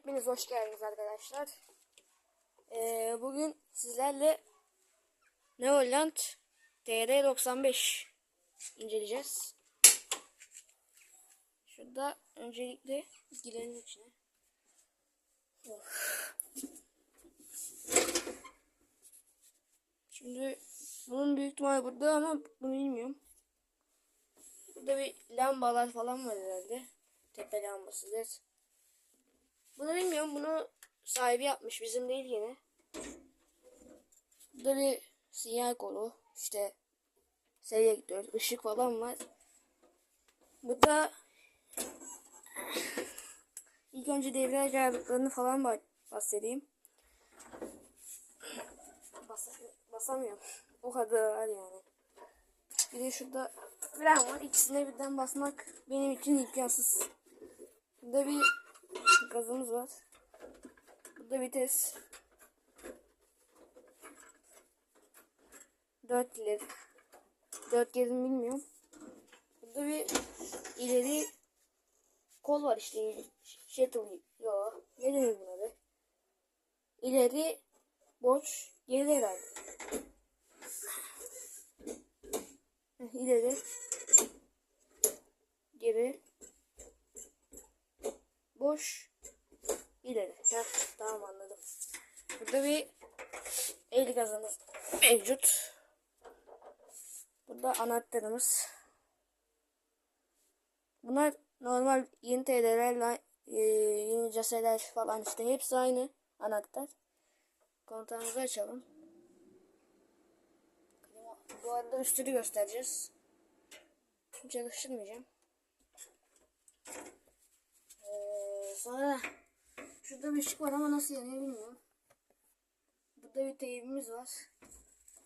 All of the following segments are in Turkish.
Hepiniz hoş geldiniz arkadaşlar. Ee, bugün sizlerle Neoland TR95 inceleyeceğiz. Şurada öncelikle girelim içine. Of. Şimdi bunun büyük ihtimalle burada ama bunu bilmiyorum. Burada bir lambalar falan var herhalde. Tepe lambasıdır. Bunu bilmiyorum. Bunu sahibi yapmış. Bizim değil yine. Burada bir sinyal kolu. işte selektör, ışık falan var. Burada ilk önce devreye ayarlıklarını falan bah- bahsedeyim. Bas basamıyorum. O kadar yani. Bir de şurada fren var. İkisine birden basmak benim için imkansız. Burada bir gazımız var. Burada vites. 4 ileri. 4 geri mi bilmiyorum. Burada bir ileri kol var işte. Shuttle. Yo. Ne denir buna? İleri boş geri herhalde. İleri geri boş ileri. Heh, tamam anladım. Burada bir el gazımız mevcut. Burada anahtarımız. Bunlar normal yeni TL'lerle e, yeni caseler falan işte hepsi aynı anahtar. Kontağımızı açalım. Bu arada üstünü göstereceğiz. Çalıştırmayacağım. Sonra şurada bir ışık var ama nasıl yanıyor bilmiyorum. Burada bir teybimiz var.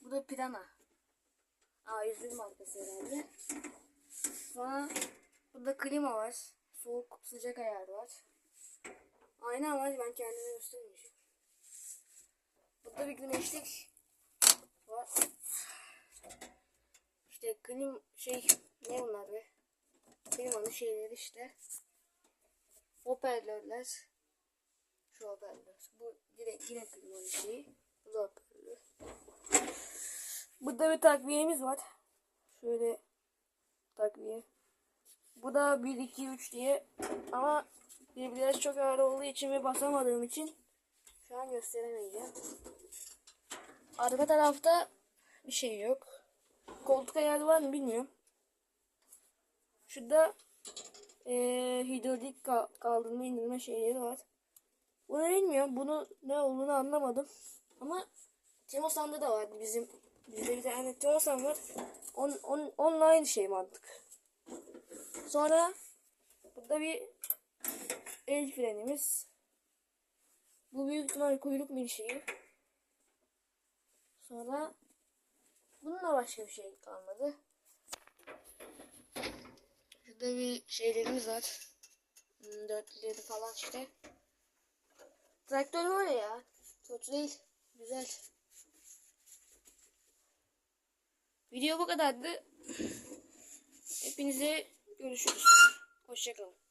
Bu da Pirana. A101 markası herhalde. Sonra burada klima var. Soğuk sıcak ayarı var. Ayna var ben kendime göstermeyeceğim. Burada bir güneşlik var. İşte klim şey ne bunlar be? Klimanın şeyleri işte. Hoparlörler. Şu hoparlör. Bu direkt yine klimanın şeyi. Bu da hoparlör. Burada bir takviyemiz var. Şöyle takviye. Bu da 1, 2, 3 diye. Ama birbirleri çok ağır olduğu için ve basamadığım için şu an gösteremeyeceğim. Arka tarafta bir şey yok. Koltuk ayarı var mı bilmiyorum. Şurada eee hidrolik ka- kaldırma indirme şeyleri var. Bunu bilmiyorum. Bunu ne olduğunu anlamadım. Ama Temosan'da da var bizim. Bizde bir tane Temosan var. On, on, onunla aynı şey mantık. Sonra burada bir el frenimiz. Bu büyük ihtimal kuyruk bir şeyi. Sonra bununla başka bir şey kalmadı. Şurada bir şeylerimiz var. Hmm, Dörtleri falan işte. Traktör var ya. Kötü değil. Güzel. Video bu kadardı. Hepinize görüşürüz. Hoşçakalın.